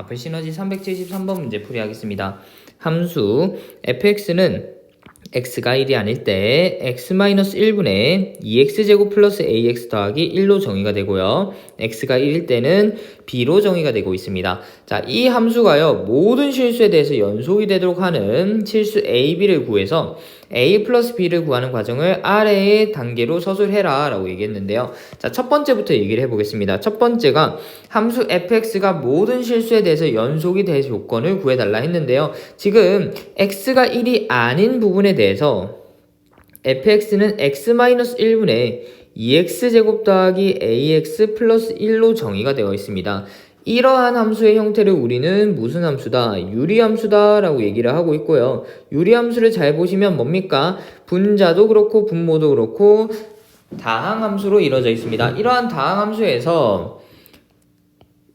마플 시너지 373번 문제 풀이하겠습니다. 함수 fx는 x가 1이 아닐 때 x-1분의 2x제곱 플러스 ax 더하기 1로 정의가 되고요. x가 1일 때는 b로 정의가 되고 있습니다. 자, 이 함수가요. 모든 실수에 대해서 연속이 되도록 하는 실수 a, b를 구해서 a 플러스 b를 구하는 과정을 아래의 단계로 서술해라 라고 얘기했는데요. 자, 첫 번째부터 얘기를 해보겠습니다. 첫 번째가 함수 fx가 모든 실수에 대해서 연속이 될 조건을 구해달라 했는데요. 지금 x가 1이 아닌 부분에 대해서 fx는 x-1분의 2x제곱 더하기 ax 플러스 1로 정의가 되어 있습니다. 이러한 함수의 형태를 우리는 무슨 함수다? 유리함수다 라고 얘기를 하고 있고요. 유리함수를 잘 보시면 뭡니까? 분자도 그렇고 분모도 그렇고 다항함수로 이루어져 있습니다. 이러한 다항함수에서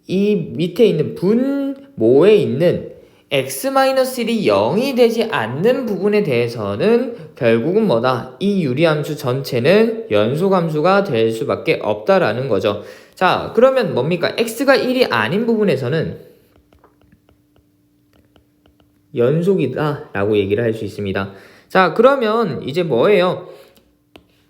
이 밑에 있는 분모에 있는 x-1이 0이 되지 않는 부분에 대해서는 결국은 뭐다? 이 유리함수 전체는 연속함수가 될 수밖에 없다라는 거죠. 자, 그러면 뭡니까? x가 1이 아닌 부분에서는 연속이다 라고 얘기를 할 수 있습니다. 자, 그러면 이제 뭐예요?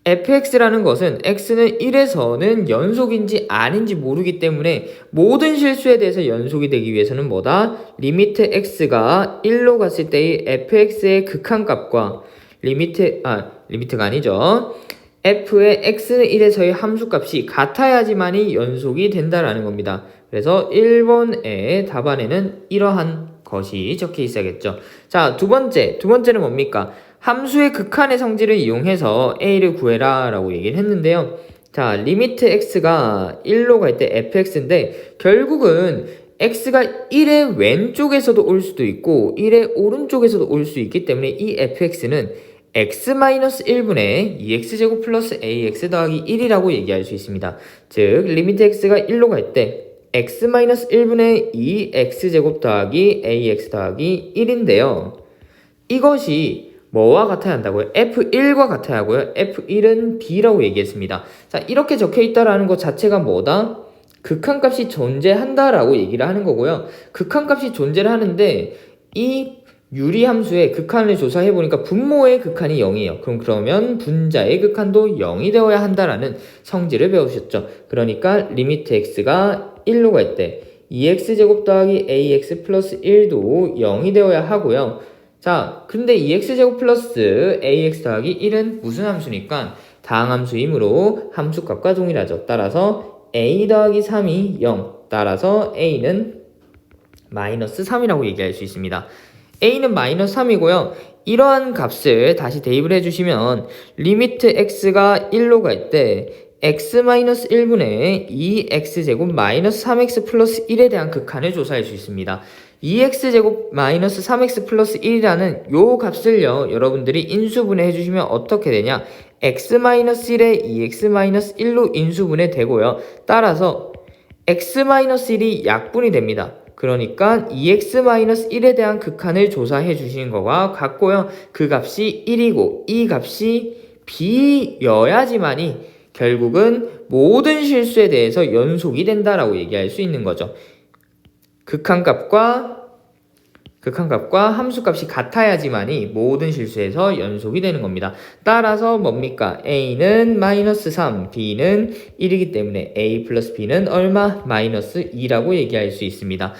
Fx라는 것은 x는 1에서는 연속인지 아닌지 모르기 때문에 모든 실수에 대해서 연속이 되기 위해서는 뭐다? 리미트 x가 1로 갔을 때의 fx의 극한값과 리미트 아 리미트가 아니죠. f의 x는 1에서의 함수값이 같아야지만이 연속이 된다라는 겁니다. 그래서 1번의 답안에는 이러한 것이 적혀 있어야겠죠. 자, 두 번째. 두 번째는 뭡니까? 함수의 극한의 성질을 이용해서 a를 구해라 라고 얘기를 했는데요. 자, 리미트 x가 1로 갈 때 fx인데 결국은 x가 1의 왼쪽에서도 올 수도 있고 1의 오른쪽에서도 올 수 있기 때문에 이 fx는 x-1분의 2x제곱 플러스 ax 더하기 1이라고 얘기할 수 있습니다. 즉 리미트 x가 1로 갈 때 x-1분의 2x제곱 더하기 ax 더하기 1인데요. 이것이 뭐와 같아야 한다고요? F1과 같아야 하고요. F1은 B라고 얘기했습니다. 자, 이렇게 적혀 있다라는 것 자체가 뭐다? 극한값이 존재한다라고 얘기를 하는 거고요. 극한값이 존재를 하는데 이 유리 함수의 극한을 조사해 보니까 분모의 극한이 0이에요. 그럼 그러면 분자의 극한도 0이 되어야 한다라는 성질을 배우셨죠. 그러니까 리미트 x가 1로 갈 때 2x제곱 더하기 ax 플러스 1도 0이 되어야 하고요. 자, 근데 2x제곱 플러스 ax 더하기 1은 무슨 함수니까 다항함수이므로 함수값과 동일하죠. 따라서 a 더하기 3이 0. 따라서 a는 마이너스 3이라고 얘기할 수 있습니다. a는 마이너스 3이고요. 이러한 값을 다시 대입을 해주시면 리미트 x가 1로 갈 때 x-1분의 2x제곱 마이너스 3x 플러스 1에 대한 극한을 조사할 수 있습니다. 2x제곱 마이너스 3x 플러스 1이라는 요 값을요 여러분들이 인수분해 해주시면 어떻게 되냐? x-1에 2x-1로 인수분해 되고요. 따라서 x-1이 약분이 됩니다. 그러니까 2x-1에 대한 극한을 조사해 주시는 거와 같고요. 그 값이 1이고 이 값이 b여야지만이 결국은 모든 실수에 대해서 연속이 된다라고 얘기할 수 있는 거죠 극한값과 극한값과 함수값이 같아야지만이 모든 실수에서 연속이 되는 겁니다. 따라서 뭡니까? a는 마이너스 3, b는 1이기 때문에 a 플러스 b는 얼마? 마이너스 2라고 얘기할 수 있습니다.